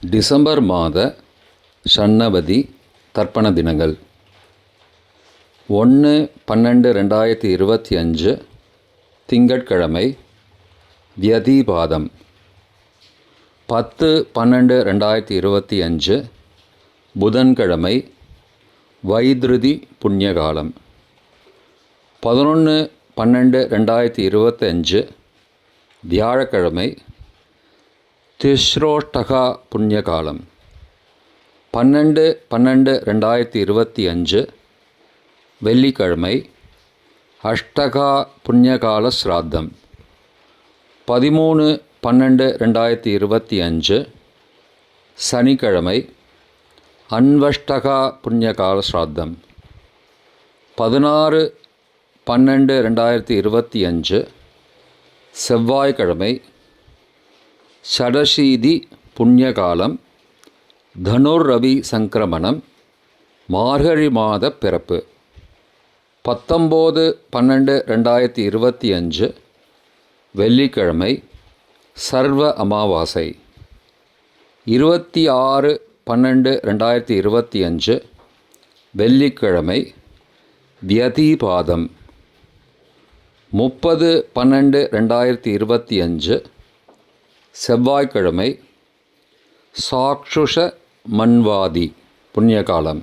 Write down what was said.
December மாத ஷண்ணவதி தர்ப்பண தினங்கள். ஒன்று பன்னெண்டு ரெண்டாயிரத்தி இருபத்தி அஞ்சு திங்கட்கிழமை வியதிபாதம். பத்து பன்னெண்டு ரெண்டாயிரத்தி இருபத்தி அஞ்சு புதன்கிழமை வைத்ருதி புண்ணியகாலம். பதினொன்று பன்னெண்டு ரெண்டாயிரத்தி இருபத்தஞ்சு வியாழக்கிழமை திஸ்ரோஷ்டகா புண்ணியகாலம். பன்னெண்டு பன்னெண்டு ரெண்டாயிரத்தி இருபத்தி அஞ்சு வெள்ளிக்கிழமை அஷ்டகா புண்ணியகால ஸ்ராத்தம் பதிமூணு பன்னெண்டு ரெண்டாயிரத்தி இருபத்தி அஞ்சு சனிக்கிழமை அன்வஷ்டகா புண்ணியகால ஸ்ராத்தம் பதினாறு பன்னெண்டு ரெண்டாயிரத்தி இருபத்தி அஞ்சு செவ்வாய்க்கிழமை ஷடசீதி புண்ணியகாலம் தனுர் ரவி சங்கிரமணம் மார்கழி மாத பிறப்பு. பத்தொம்போது பன்னெண்டு ரெண்டாயிரத்தி இருபத்தி அஞ்சு வெள்ளிக்கிழமை சர்வ அமாவாசை. இருபத்தி ஆறு பன்னெண்டு ரெண்டாயிரத்தி இருபத்தி அஞ்சு வெள்ளிக்கிழமை வியதிபாதம். முப்பது பன்னெண்டு ரெண்டாயிரத்தி இருபத்தி அஞ்சு செவ்வாய்க்கிழமை சாக்ஷுஷ மன்வாதி புண்ணியகாலம்.